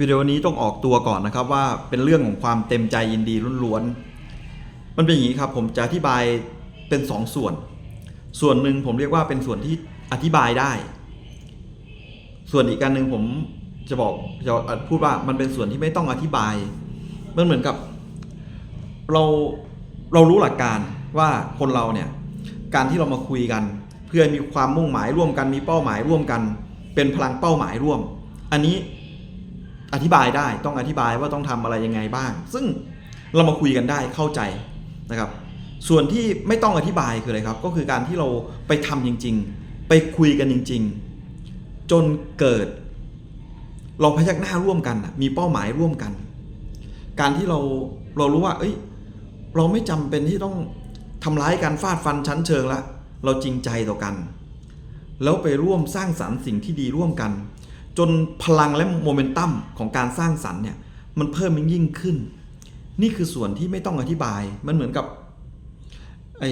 วิดีโอนี้ต้องออกตัวก่อนนะครับว่าเป็นเรื่องของความเต็มใจยินดีล้วนๆ มันเป็นอย่างนี้ครับผมจะอธิบายเป็นสองส่วน ส่วนหนึ่งผมเรียกว่าเป็นส่วนที่อธิบายได้ ส่วนอีกการหนึ่งผมจะบอกจะพูดว่ามันเป็นส่วนที่ไม่ต้องอธิบาย มันเหมือนกับ เราเรารู้หลักการว่าคนเราเนี่ยการที่เรามาคุยกัน เพื่อมีความมุ่งหมายร่วมกันมีเป้าหมายร่วมกัน เป็นพลังเป้าหมายร่วม อันนี้ อธิบายได้ต้องอธิบายว่าต้องทำอะไรยังไงบ้าง ซึ่งเรามาคุยกันได้เข้าใจนะครับ ส่วนที่ไม่ต้องอธิบายคืออะไรครับ ก็คือการที่เราไปทำจริง ๆ ไปคุยกันจริง ๆ จนเกิด เราพยักหน้าร่วมกันมีเป้าหมายร่วมกัน การที่เราเรารู้ว่า เอ้ย เราไม่จำเป็นที่ต้องทำร้ายกันฟาดฟันชั้นเชิงละเราจริงใจต่อกัน แล้วไปร่วมสร้างสรรค์สิ่งที่ดีร่วมกัน จนพลังและโมเมนตัมของการสร้างสรรค์เนี่ยมันเพิ่มยิ่งขึ้น นี่คือส่วนที่ไม่ต้องอธิบายมันเหมือนกับไอ้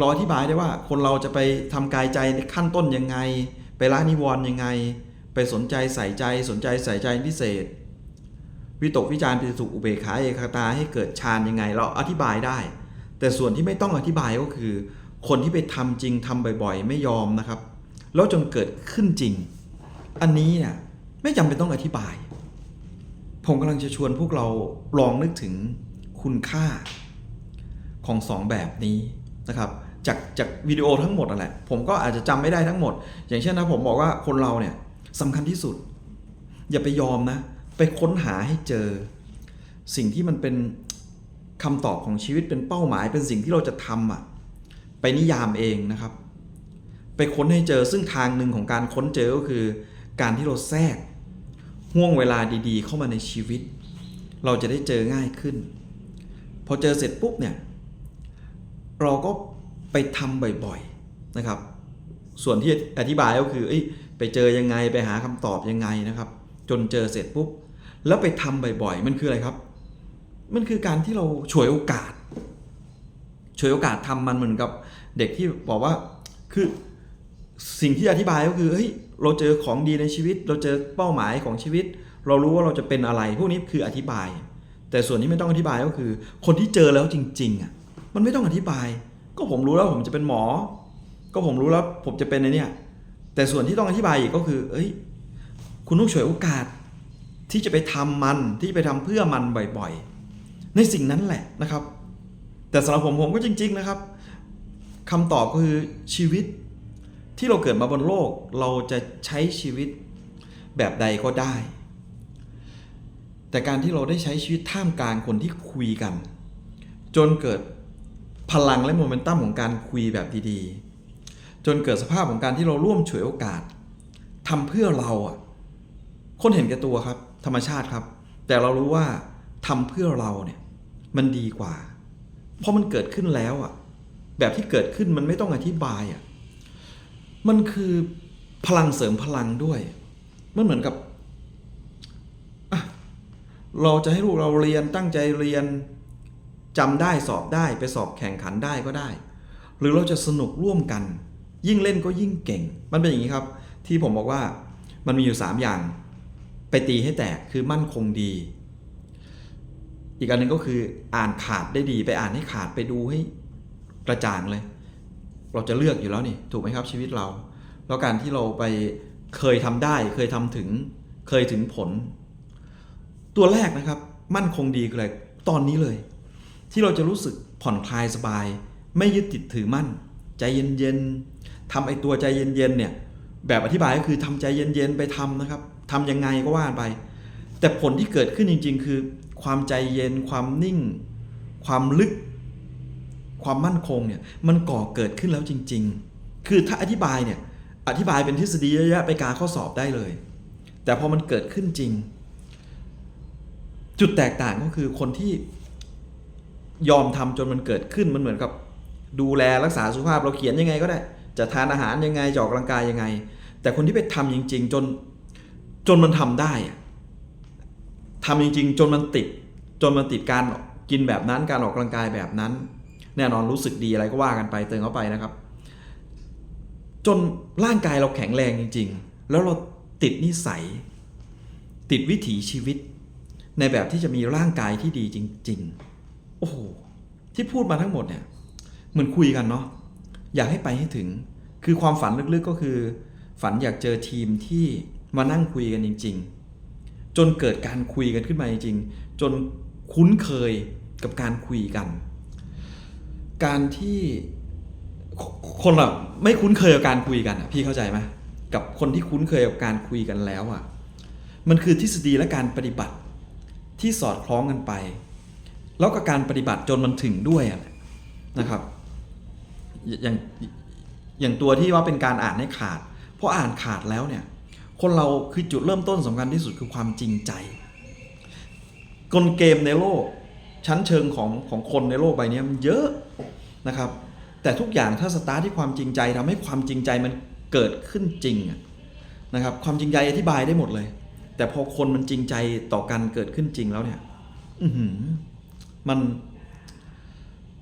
ราอธิบายได้ว่าคนเราจะไปทำกายใจในขั้นต้นยังไง ไปละนิวรณ์ยังไง ไปสนใจใส่ใจ สนใจใส่ใจพิเศษ วิตกวิจารณ์ปิสุขอุเบกขาเอกคตาให้เกิดฌานยังไง เราอธิบายได้ แต่ส่วนที่ไม่ต้องอธิบายก็คือ คนที่ไปทำจริงทำบ่อย ๆ ไม่ยอมนะครับ แล้วจนเกิดขึ้นจริง อันนี้เนี่ยไม่จำเป็นต้องอธิบาย ผมกำลังจะชวนพวกเราลองนึกถึงคุณค่าของสองแบบนี้นะครับจากจากวิดีโอทั้งหมดนั่นแหละ ผมก็อาจจะจำไม่ได้ทั้งหมด อย่างเช่นนะผมบอกว่าคนเราเนี่ยสำคัญที่สุด อย่าไปยอมนะ ไปค้นหาให้เจอ สิ่งที่มันเป็นคำตอบของชีวิตเป็นเป้าหมาย เป็นสิ่งที่เราจะทำอะไปนิยามเองนะครับ ไปค้นให้เจอซึ่งทางหนึ่งของการค้นเจอก็คือ การที่เราแทรกห่วงเวลาดีๆ เข้ามาในชีวิต เราจะได้เจอง่ายขึ้น พอเจอเสร็จปุ๊บเนี่ยเราก็ไปทำบ่อยๆนะครับ ส่วนที่อธิบายก็คืออไปเจอยังไงไปหาคำตอบยังไงนะครับ จนเจอเสร็จปุ๊บ แล้วไปทำบ่อยๆ มันคืออะไรครับ มันคือการที่เราฉวยโอกาสฉวยโอกาสทำมันเหมือนกับเด็กที่บอกว่าคือ สิ่งที่อธิบายก็คือเฮ้ยเราเจอของดีในชีวิต เราเจอเป้าหมายของชีวิต เรารู้ว่าเราจะเป็นอะไร พวกนี้คืออธิบาย แต่ส่วนที่ไม่ต้องอธิบายก็คือ คนที่เจอแล้วจริงๆอะมันไม่ต้องอธิบาย ก็ผมรู้แล้วผมจะเป็นหมอ ก็ผมรู้แล้วผมจะเป็นในเนี่ยแต่ส่วนที่ต้องอธิบายอีกก็คือ เอ้ย คุณต้องฉวยโอกาสที่จะไปทำมันที่จะไปทำเพื่อมันบ่อยๆ ในสิ่งนั้นแหละนะครับ แต่สำหรับผมผมก็จริง ๆนะครับคำตอบก็คือชีวิต ที่เราเกิดมาบนโลกเราจะใช้ชีวิตแบบใดก็ได้ แต่การที่เราได้ใช้ชีวิตท่ามกลางคนที่คุยกัน จนเกิดพลังและโมเมนตัมของการคุยแบบดีๆ จนเกิดสภาพของการที่เราร่วมฉวยโอกาสทำเพื่อเราอะคนเห็นแก่ตัวครับ ธรรมชาติครับ แต่เรารู้ว่าทำเพื่อเราเนี่ยมันดีกว่า เพราะมันเกิดขึ้นแล้วอะ แบบที่เกิดขึ้นมันไม่ต้องอธิบายอะ มันคือพลังเสริมพลังด้วยมันเหมือนกับเราจะให้ลูกเราเรียนตั้งใจเรียนจำได้สอบได้ไปสอบแข่งขันได้ก็ได้ หรือเราจะสนุกร่วมกัน ยิ่งเล่นก็ยิ่งเก่ง มันเป็นอย่างนี้ครับ ที่ผมบอกว่ามันมีอยู่ 3 อย่าง ไปตีให้แตกคือมั่นคงดี อีกอันหนึงก็คืออ่านขาดได้ดี ไปอ่านให้ขาดไปดูให้กระจ่างเลย เราจะเลือกอยู่แล้วนี่ถูกไหมครับชีวิตเรา แล้วการที่เราไปเคยทำได้เคยทำถึงเคยถึงผล ตัวแรกนะครับ มั่นคงดีคืออะไรตอนนี้เลย ที่เราจะรู้สึกผ่อนคลายสบาย ไม่ยึดติดถือมั่น ใจเย็นๆทำไอ้ตัวใจเย็นๆเนี่ยแบบอธิบายก็คือทำใจเย็นๆไปทำนะครับทำยังไงก็ว่าไป แต่ผลที่เกิดขึ้นจริง ๆ คือ ความใจเย็นความนิ่ง ความลึก ความมั่นคงเนี่ยมันก่อเกิดขึ้นแล้วจริง ๆ คือถ้าอธิบายเนี่ยอธิบายเป็นทฤษฎีเยอะๆไปกาข้อสอบได้เลย แต่พอมันเกิดขึ้นจริง จุดแตกต่างก็คือคนที่ยอมทำจนมันเกิดขึ้นมันเหมือนกับ ดูแลรักษาสุขภาพเราเขียนยังไงก็ได้ จะทานอาหารยังไงจอกกำลังกายยังไง แต่คนที่ไปทำจริง ๆ จนจนมันทำได้อะทำจริง ๆ จนมันติด จนมันติดการกินแบบนั้นการออกกำลังกายแบบนั้น แน่นอนรู้สึกดีอะไรก็ว่ากันไปเติมเข้าไปนะครับ จนร่างกายเราแข็งแรงจริง ๆ แล้วเราติดนิสัย ติดวิถีชีวิต ในแบบที่จะมีร่างกายที่ดีจริง ๆ โอ้โหที่พูดมาทั้งหมดเนี่ยเหมือนคุยกันเนาะอยากให้ไปให้ถึง คือความฝันลึกๆก็คือ ฝันอยากเจอทีมที่มานั่งคุยกันจริง ๆ จนเกิดการคุยกันขึ้นมาจริงๆจนคุ้นเคยกับการคุยกัน การที่คนเราไม่คุ้นเคยกับการคุยกันอะพี่เข้าใจไหมกับคนที่คุ้นเคยกับการคุยกันแล้วอะมันคือทฤษฎีและการปฏิบัติที่สอดคล้องกันไป แล้วก็การปฏิบัติจนมันถึงด้วยอะนะครับ อย่างอย่างตัวที่ว่าเป็นการอ่านให้ขาดเพราะอ่านขาดแล้วเนี่ย คนเราคือจุดเริ่มต้นสำคัญที่สุดคือความจริงใจ กลเกมในโลก ชั้นเชิงของของคนในโลกใบนี้มันเยอะนะครับ แต่ทุกอย่างถ้าสตาร์ทที่ความจริงใจทำให้ความจริงใจมันเกิดขึ้นจริงนะครับ ความจริงใจอธิบายได้หมดเลย แต่พอคนมันจริงใจต่อกันเกิดขึ้นจริงแล้วเนี่ย อืมัน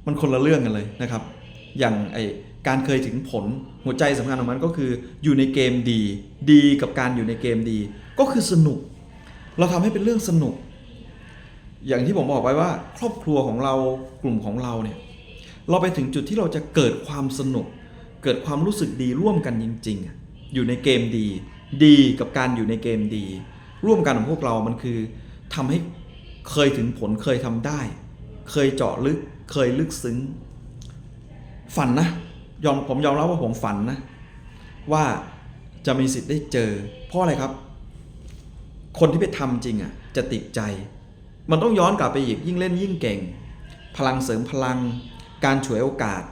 มันคนละเรื่องกันเลยนะครับ อย่างไอการเคยถึงผลหัวใจสำคัญของมันก็คืออยู่ในเกมดี ดีกับการอยู่ในเกมดี ก็คือสนุก เราทำให้เป็นเรื่องสนุก อย่างที่ผมบอกไว้ว่า ครอบครัวของเรากลุ่มของเราเนี่ยเราไปถึงจุดที่เราจะเกิดความสนุก เกิดความรู้สึกดีร่วมกันจริง ๆอะอยู่ในเกมดี ดีกับการอยู่ในเกมดี ร่วมกันของพวกเรามันคือทำให้เคยถึงผลเคยทำได้ เคยเจาะลึกเคยลึกซึ้ง ฝันนะยอมผมยอมรับว่าผมฝันนะ ว่าจะมีสิทธิ์ได้เจอ เพราะอะไรครับ คนที่ไปทำจริงอะจะติดใจ มันต้องย้อนกลับไปอีกยิ่งเล่นยิ่งเก่ง พลังเสริมพลัง การฉวยโอกาส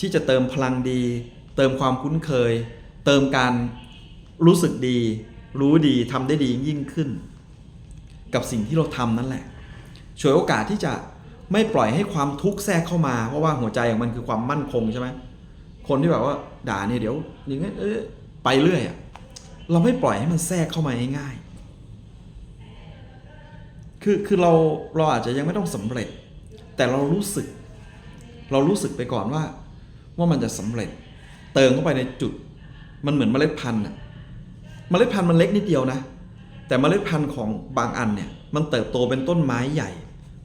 ที่จะเติมพลังดี เติมความคุ้นเคย เติมการรู้สึกดี รู้ดีทำได้ดียิ่งขึ้น กับสิ่งที่เราทำนั่นแหละฉวยโอกาสที่จะไม่ปล่อยให้ความทุกข์แทรกเข้ามา เพราะว่าหัวใจของมันคือความมั่นคงใช่ไหมคนที่แบบว่าด่าเนี่ยเดี๋ยวอย่างงั้นเออไปเรื่อยอะเราไม่ปล่อยให้มันแทรกเข้ามาง่าย คือคือเราเราอาจจะยังไม่ต้องสำเร็จ แต่เรารู้สึก เรารู้สึกไปก่อนว่า ว่ามันจะสำเร็จ เติมเข้าไปในจุด มันเหมือนเมล็ดพันธุ์อะเมล็ดพันธุ์มันเล็กนิดเดียวนะ แต่เมล็ดพันธุ์ของบางอันเนี่ยมันเติบโตเป็นต้นไม้ใหญ่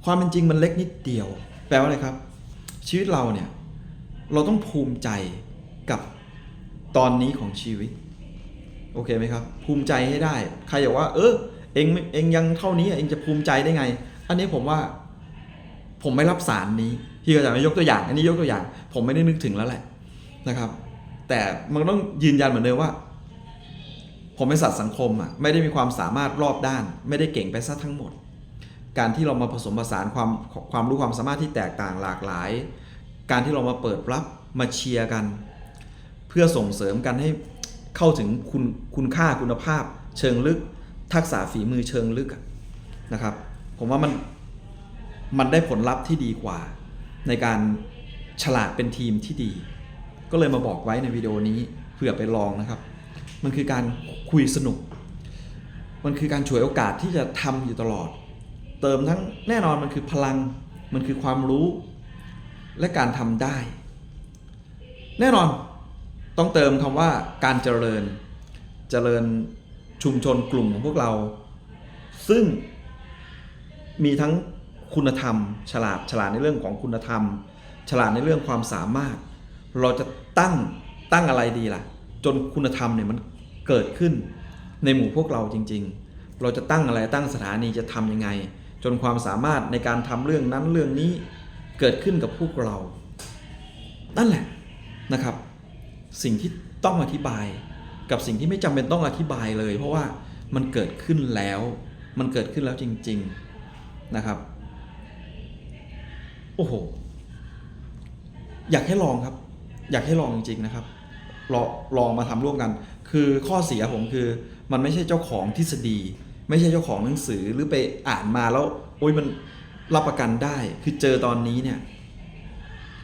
ความเป็นจริงมันเล็กนิดเดียว แปลว่าอะไรครับ ชีวิตเราเนี่ยเราต้องภูมิใจกับตอนนี้ของชีวิต โอเคไหมครับ ภูมิใจให้ได้ ใครบอกว่า เออ องเองยังเท่านี้เองจะภูมิใจได้ไง อันนี้ผมว่า ผมไม่รับสารนี้พี่ก็จะไม่ยกตัวอย่าง อันนี้ยกตัวอย่าง ผมไม่ได้นึกถึงแล้วแหละนะครับ แต่มันต้องยืนยันเหมือนเดิมว่า ผมเป็นสัตว์สังคมอะไม่ได้มีความสามารถรอบด้าน ไม่ได้เก่งไปซะทั้งหมด การที่เรามาผสมผสานความความรู้ความสามารถที่แตกต่างหลากหลาย การที่เรามาเปิดรับมาเชียร์กัน เพื่อส่งเสริมกันให้เข้าถึงคุณคุณค่าคุณภาพ เชิงลึก ทักษะฝีมือเชิงลึกนะครับ ผมว่ามันมันได้ผลลัพธ์ที่ดีกว่า ในการฉลาดเป็นทีมที่ดี ก็เลยมาบอกไว้ในวิดีโอนี้เผื่อไปลองนะครับ มันคือการคุยสนุก มันคือการฉวยโอกาสที่จะทำอยู่ตลอด เติมทั้งแน่นอนมันคือพลัง มันคือความรู้ และการทำได้ แน่นอนต้องเติมคำว่าการเจริญ เจริญ ชุมชนกลุ่มของพวกเรา ซึ่งมีทั้งคุณธรรม ฉลาดฉลาดในเรื่องของคุณธรรม ฉลาดในเรื่องความสามารถ เราจะตั้งตั้งอะไรดีล่ะ จนคุณธรรมเนี่ยมันเกิดขึ้นในหมู่พวกเราจริง ๆ เราจะตั้งอะไรตั้งสถานีจะทำยังไง จนความสามารถในการทำเรื่องนั้นเรื่องนี้เกิดขึ้นกับพวกเรา นั่นแหละนะครับ สิ่งที่ต้องอธิบาย กับสิ่งที่ไม่จำเป็นต้องอธิบายเลย เพราะว่ามันเกิดขึ้นแล้ว มันเกิดขึ้นแล้วจริง ๆนะครับ โอ้โห อยากให้ลองครับ อยากให้ลองจริงๆนะครับลองลองมาทำร่วมกัน คือข้อเสียผมคือ มันไม่ใช่เจ้าของทฤษฎี ไม่ใช่เจ้าของหนังสือหรือไปอ่านมาแล้วโอ้ยมันรับประกันได้ คือเจอตอนนี้เนี่ย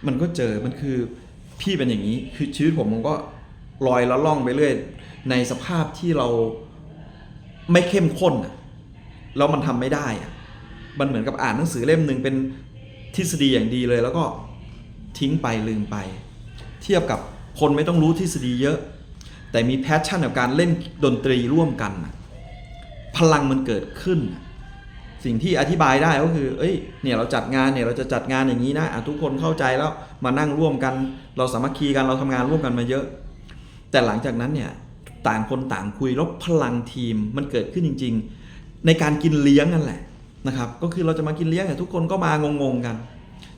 มันก็เจอมันคือพี่เป็นอย่างนี้ คือชีวิตผมมันก็ลอยละล่องไปเรื่อย ในสภาพที่เราไม่เข้มข้นแล้วมันทำไม่ได้ มันเหมือนกับอ่านหนังสือเล่มหนึ่งเป็นทฤษฎีอย่างดีเลย แล้วก็ทิ้งไปลืมไป เทียบกับคนไม่ต้องรู้ทฤษฎีเยอะ แต่มีแพชชั่นกับการเล่นดนตรีร่วมกัน พลังมันเกิดขึ้น สิ่งที่อธิบายได้ก็คือ เอ้ย เนี่ยเราจัดงานเนี่ยเราจะจัดงานอย่างนี้นะะทุกคนเข้าใจแล้วมานั่งร่วมกัน เราสามัคคีกันเราทำงานร่วมกันมาเยอะ แต่หลังจากนั้นเนี่ย ต่างคนต่างคุยแล้วพลังทีมมันเกิดขึ้นจริง ๆ ในการกินเลี้ยงนั่นแหละนะครับ ก็คือเราจะมากินเลี้ยงเนี่ทุกคนก็มางงๆกัน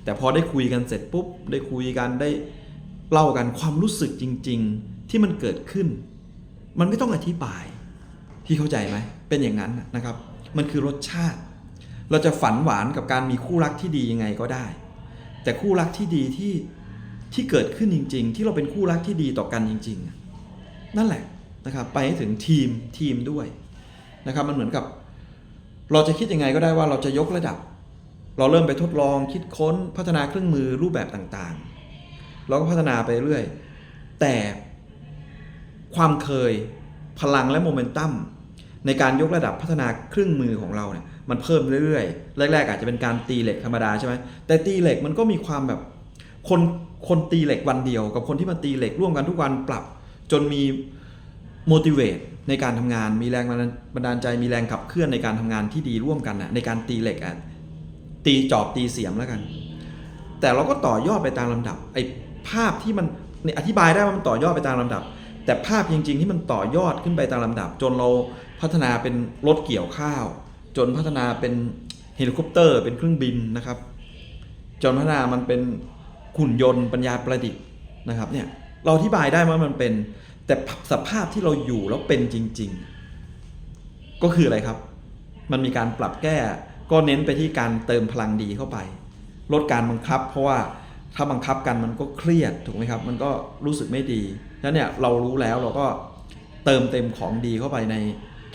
แต่พอได้คุยกันเสร็จปุ๊บ ได้คุยกันได้เล่ากันความรู้สึกจริง ๆ ที่มันเกิดขึ้น มันไม่ต้องอธิบายพี่เข้าใจไหมเป็นอย่างนั้นนะครับ มันคือรสชาติ เราจะฝันหวานกับการมีคู่รักที่ดียังไงก็ได้ แต่คู่รักที่ดีที่ที่เกิดขึ้นจริง ๆ ที่เราเป็นคู่รักที่ดีต่อกันจริง ๆ นั่นแหละ นะครับไปให้ถึงทีมทีมด้วยนะครับมันเหมือนกับ เราจะคิดยังไงก็ได้ว่าเราจะยกระดับ เราเริ่มไปทดลองคิดค้นพัฒนาเครื่องมือรูปแบบต่างๆ เราก็พัฒนาไปเรื่อย แต่ความเคยพลังและโมเมนตัมในการยกระดับพัฒนาเครื่องมือของเราเนี่ยมันเพิ่มเรื่อยๆ แรกๆ อาจจะเป็นการตีเหล็กธรรมดาใช่ไหมแต่ตีเหล็กมันก็มีความแบบคนคนตีเหล็กวันเดียว กับคนที่มาตีเหล็กร่วมกันทุกวันปรับ จนมี motivate ในการทำงานมีแรงบันดาลใจมีแรงขับเคลื่อนในการทำงานที่ดีร่วมกันนะในการตีเหล็กอะตีจอบตีเสียมแล้วกัน แต่เราก็ต่อยอดไปตามลำดับไอ้ภาพที่มันเนี่ยอธิบายได้ว่ามันต่อยอดไปตามลำดับ แต่ภาพจริง ๆ ที่มันต่อยอดขึ้นไปตามลำดับ จนเราพัฒนาเป็นรถเกี่ยวข้าว จนพัฒนาเป็นเฮลิคอปเตอร์ เป็นเครื่องบินนะครับ จนพัฒนามันเป็นหุ่นยนต์ปัญญาประดิษฐ์นะครับเนี่ยเราอธิบายได้ว่ามันเป็น แต่สภาพที่เราอยู่แล้วเป็นจริง ๆ ก็คืออะไรครับ มันมีการปรับแก้ ก็เน้นไปที่การเติมพลังดีเข้าไป ลดการบังคับ เพราะว่าถ้าบังคับกันมันก็เครียดถูกไหมครับ มันก็รู้สึกไม่ดีแล้วเนี่ยเรารู้แล้วเราก็เติมเต็มของดีเข้าไปใน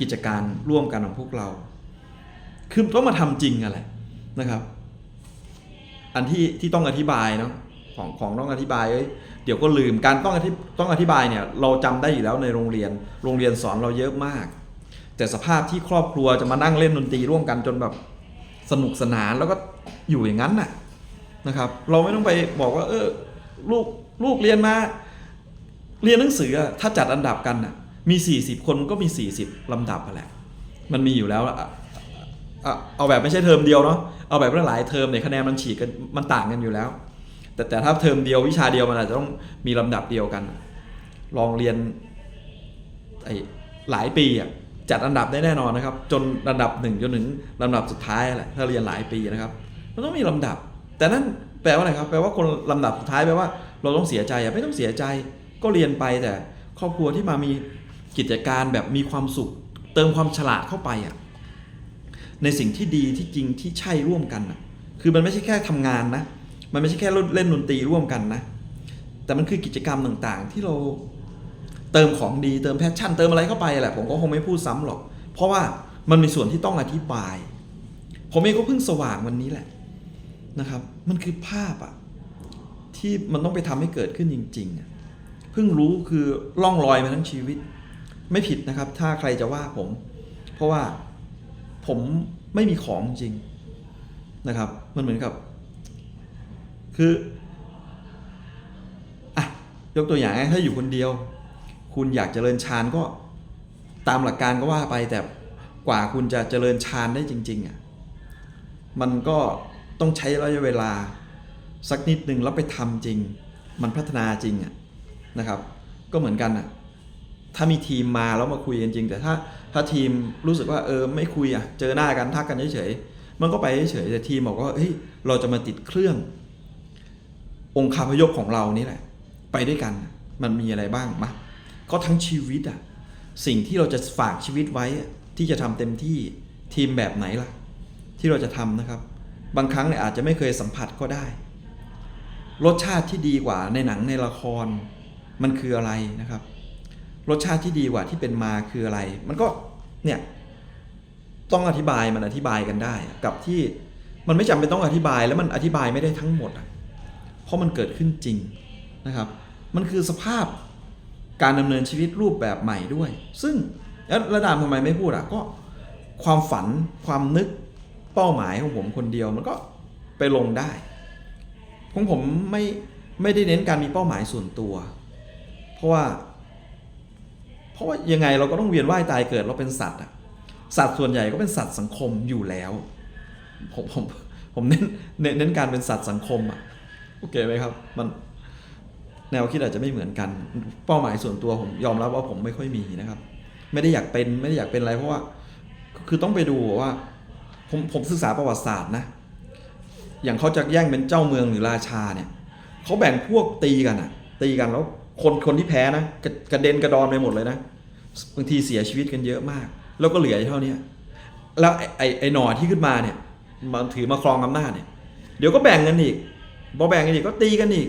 กิจการร่วมกันของพวกเรา คือต้องมาทำจริงอะไรนะครับ อันที่ที่ต้องอธิบายเนาะของของต้องอธิบายเอ้ย เดี๋ยวก็ลืมการต้องอธิต้องอธิบายเนี่ยเราจำได้อยู่แล้วในโรงเรียน โรงเรียนสอนเราเยอะมาก แต่สภาพที่ครอบครัวจะมานั่งเล่นดนตรีร่วมกันจนแบบสนุกสนานแล้วก็อยู่อย่างนั้นน่ะนะครับ เราไม่ต้องไปบอกว่า เออลูกลูกเรียนมา เรียนหนังสือถ้าจัดอันดับกันน่ะ มี 40 คนก็มี 40 ลำดับแหละ มันมีอยู่แล้วเอาแบบไม่ใช่เทอมเดียวเนาะเอาแบบหลายเทอมเนี่ยคะแนนมันฉีกกันมันต่างกันอยู่แล้ว แต่แต่ถ้าเทอมเดียววิชาเดียวมันอาจจะต้องมีลำดับเดียวกัน ลองเรียนไอ้หลายปีอะจัดอันดับได้แน่นอนนะครับ จนระดับหนึ่งจนถึงลำดับสุดท้ายแหละถ้าเรียนหลายปีนะครับมันต้องมีลำดับ แต่นั่นแปลว่าอะไรครับ แปลว่าคนลำดับสุดท้ายแปลว่าเราต้องเสียใจอะไม่ต้องเสียใจ ก็เรียนไปแต่ครอบครัวที่มามีกิจการแบบมีความสุข เติมความฉลาดเข้าไปอะในสิ่งที่ดีที่จริงที่ใช่ร่วมกันอะคือมันไม่ใช่แค่ทำงานนะ มันไม่ใช่แค่เล่นดนตรีร่วมกันนะ แต่มันคือกิจกรรมต่างๆ ที่เราเติมของดีเติมแพชชั่นเติมอะไรเข้าไปแหละผมก็คงไม่พูดซ้ำหรอก เพราะว่ามันมีส่วนที่ต้องอธิบาย ผมเองก็เพิ่งสว่างวันนี้แหละนะครับ มันคือภาพอะที่มันต้องไปทำให้เกิดขึ้นจริงๆอะเพิ่งรู้คือล่องลอยมาทั้งชีวิต ไม่ผิดนะครับ ถ้าใครจะว่าผม เพราะว่าผมไม่มีของจริงนะครับ มันเหมือนกับ คืออะยกตัวอย่างถ้าอยู่คนเดียว คุณอยากเจริญฌานก็ตามหลักการก็ว่าไปแต่กว่าคุณจะเจริญฌานได้จริง ๆอะมันก็ต้องใช้ระยะเวลาสักนิดนึงแล้วไปทำจริง มันพัฒนาจริงอะนะครับ ก็เหมือนกันอะถ้ามีทีมมาแล้วมาคุยกันจริง แต่ถ้าถ้าทีมรู้สึกว่าเออไม่คุยอะเจอหน้ากันทักกันเฉยๆมันก็ไปเฉยๆแต่ทีมบอกว่าเฮ้ยเราจะมาติดเครื่อง องค์คาพยพของเรานี่แหละ ไปด้วยกันมันมีอะไรบ้างมาก็ทั้งชีวิตอะสิ่งที่เราจะฝากชีวิตไว้ที่จะทำเต็มที่ทีมแบบไหนล่ะ ที่เราจะทำนะครับ บางครั้งเนี่ยอาจจะไม่เคยสัมผัสก็ได้ รสชาติที่ดีกว่าในหนังในละคร มันคืออะไรนะครับ รสชาติที่ดีกว่าที่เป็นมาคืออะไร มันก็เนี่ยต้องอธิบายมันอธิบายกันได้ กับที่มันไม่จำเป็นต้องอธิบายแล้วมันอธิบายไม่ได้ทั้งหมดอะ ราะมันเกิดขึ้นจริงนะครับ มันคือสภาพการดำเนินชีวิตรูปแบบใหม่ด้วย ซึ่งแล้วระดามทำไมไม่พูดอะก็ความฝันความนึกเป้าหมายของผมคนเดียวมันก็ไปลงได้ของผมไม่ไม่ได้เน้นการมีเป้าหมายส่วนตัว เพราะว่า เพราะว่ายังไงเราก็ต้องเวียนว่ายตายเกิดเราเป็นสัตว์อะสัตว์ส่วนใหญ่ก็เป็นสัตว์สังคมอยู่แล้ว ผมผมผมเน้นเน้นเน้นการเป็นสัตว์สังคมอะ โอเคไหมครับ มันแนวคิดอาจจะไม่เหมือนกัน เป้าหมายส่วนตัวผมยอมรับว่าผมไม่ค่อยมีนะครับ ไม่ได้อยากเป็นไม่ได้อยากเป็นอะไรเพราะว่า คือต้องไปดูว่า ผมผมศึกษาประวัติศาสตร์นะ อย่างเขาจะแย่งเป็นเจ้าเมืองหรือราชาเนี่ยเขาแบ่งพวกตีกันอะตีกันแล้วคนคนที่แพ้นะกระกระเด็นกระดอนไปหมดเลยนะบางทีเสียชีวิตกันเยอะมาก แล้วก็เหลือเท่านี้แล้วไอ้ไอ้ไอ้หนอที่ขึ้นมาเนี่ยมันถือมาครองอำนาจเนี่ย เดี๋ยวก็แบ่งกันอีก พอแบ่งกันอีกก็ตีกันอีก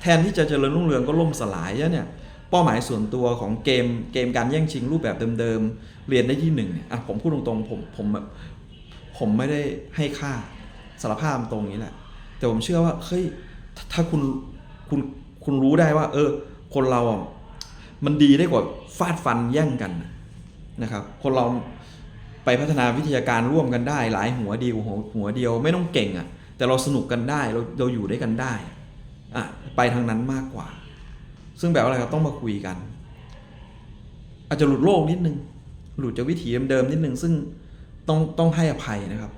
แทนที่จะเจริญรุ่งเรืองก็ล่มสลายเนี่ยเป้าหมายส่วนตัวของเกมเกมการแย่งชิงรูปแบบเดิมๆ เรียนได้ที่หนึ่งเนี่ยอะผมพูดตรงๆผมผมแบบผมไม่ได้ให้ค่าสารภาพตรงนี้แหละ แต่ผมเชื่อว่าเฮ้ยถ้าคุณคุณคุณรู้ได้ว่า เออ คนเราอะมันดีได้กว่าฟาดฟันแย่งกันนะครับ คนเราไปพัฒนาวิทยาการร่วมกันได้ หลายหัวดีกว่าหัวหัวเดียวไม่ต้องเก่งอะ แต่เราสนุกกันได้เราเราอยู่ด้วยกันได้อะไปทางนั้นมากกว่า ซึ่งแบบอะไรครับต้องมาคุยกัน อาจจะหลุดโลกนิดนึง หลุดจากวิถีเดิมๆนิดนึง ซึ่งต้องต้องให้อภัยนะครับ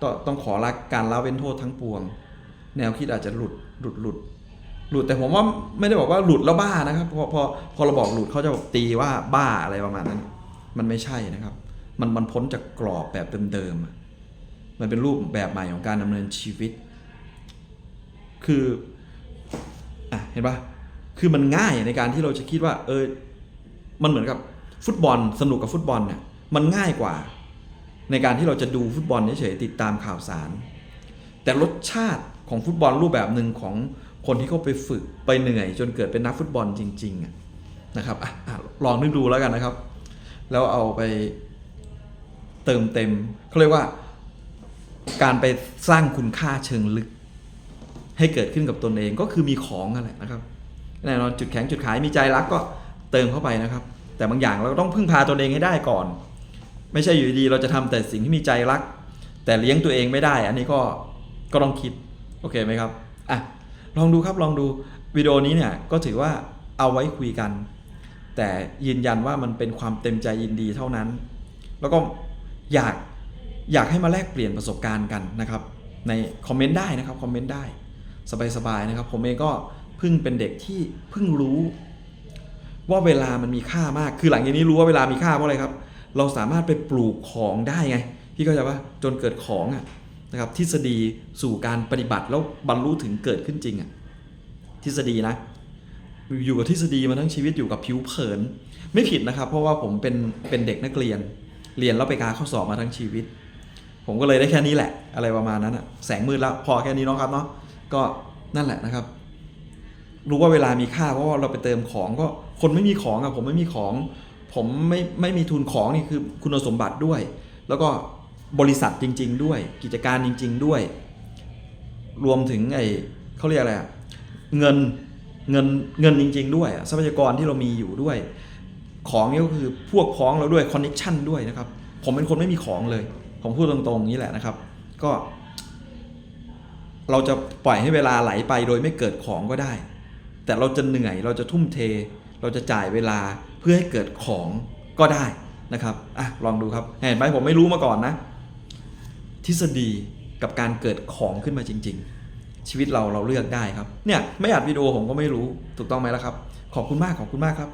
ต้องต้องขอละกการละเว้นโทษทั้งปวง แนวคิดอาจจะหลุดหลุดหลุดหลุดแต่ผมว่าไม่ได้บอกว่าหลุดแล้วบ้านะครับพอพอพอเราบอกหลุดเขาจะบอกตีว่าบ้าอะไรประมาณนั้น มันไม่ใช่นะครับ มันมันพ้นจากกรอบแบบเดิมๆอะ มันเป็นรูปแบบใหม่ของการดำเนินชีวิต คืออะเห็นปะคือมันง่ายในการที่เราจะคิดว่า เออ มันเหมือนกับฟุตบอลสนุกกับฟุตบอลเนี่ยมันง่ายกว่า ในการที่เราจะดูฟุตบอลเฉยๆติดตามข่าวสาร แต่รสชาติของฟุตบอลรูปแบบหนึ่งของคนที่เขาไปฝึกไปเหนื่อย จนเกิดเป็นนักฟุตบอลจริงๆนะครับอะอะลองนึกดูแล้วกันนะครับ แล้วเอาไปเติมเต็มเขาเรียกว่า การไปสร้างคุณค่าเชิงลึก ให้เกิดขึ้นกับตนเองก็คือมีของนั่นแหละนะครับแน่นอนจุดแข็งจุดขายมีใจรักก็เติมเข้าไปนะครับ แต่บางอย่างเราก็ต้องพึ่งพาตนเองให้ได้ก่อน ไม่ใช่อยู่ดีเราจะทำแต่สิ่งที่มีใจรัก แต่เลี้ยงตัวเองไม่ได้ อันนี้ก็ก็ต้องคิดโอเคไหมครับอะลองดูครับลองดูวิดีโอนี้เนี่ยก็ถือว่าเอาไว้คุยกัน แต่ยืนยันว่ามันเป็นความเต็มใจยินดีเท่านั้น แล้วก็อยาก อยากให้มาแลกเปลี่ยนประสบการณ์กันนะครับ ในคอมเมนต์ได้นะครับคอมเมนต์ได้สบายๆนะครับ ผมเองก็เพิ่งเป็นเด็กที่เพิ่งรู้ ว่าเวลามันมีค่ามาก คือหลังจากนี้รู้ว่าเวลามีค่าเพราะอะไรครับ เราสามารถไปปลูกของได้ไง พี่เข้าใจว่าจนเกิดของอะนะครับ ทฤษฎีสู่การปฏิบัติแล้วบรรลุถึงเกิดขึ้นจริงอะทฤษฎีนะอยู่กับทฤษฎีมาทั้งชีวิตอยู่กับผิวเผิน ไม่ผิดนะครับ เพราะว่าผมเป็นเป็นเด็กนักเรียน เรียนแล้วไปการข้อสอบมาทั้งชีวิต ผมก็เลยได้แค่นี้แหละ อะไรประมาณนั้นอะแสงมืดแล้วพอแค่นี้เนาะครับเนาะก็นั่นแหละนะครับ รู้ว่าเวลามีค่าเพราะว่าเราไปเติมของก็คนไม่มีของอะผมไม่มีของ ผมไม่ไม่มีทุนของนี่คือคุณสมบัติด้วย แล้วก็บริษัทจริง ๆ ด้วย กิจการจริง ๆ ด้วย รวมถึงไอ้เขาเรียกอะไรเงินเงินเงินจริง ๆ ด้วยทรัพยากรที่เรามีอยู่ด้วย ของนี่ก็คือพวกพ้องเราด้วยคอนเน็ชันด้วยนะครับ ผมเป็นคนไม่มีของเลย ผมพูดตรงๆนี้แหละนะครับ ก็ เราจะปล่อยให้เวลาไหลไปโดยไม่เกิดของก็ได้ แต่เราจะเหนื่อยเราจะทุ่มเท เราจะจ่ายเวลาเพื่อให้เกิดของก็ได้นะครับอะลองดูครับเห็นไหมผมไม่รู้มาก่อนนะ ทฤษฎีกับการเกิดของขึ้นมาจริง ๆ ชีวิตเราเราเลือกได้ครับ เนี่ยไม่อัดวิดีโอผมก็ไม่รู้ถูกต้องไหมล่ะครับ ขอบคุณมากขอบคุณมากครับ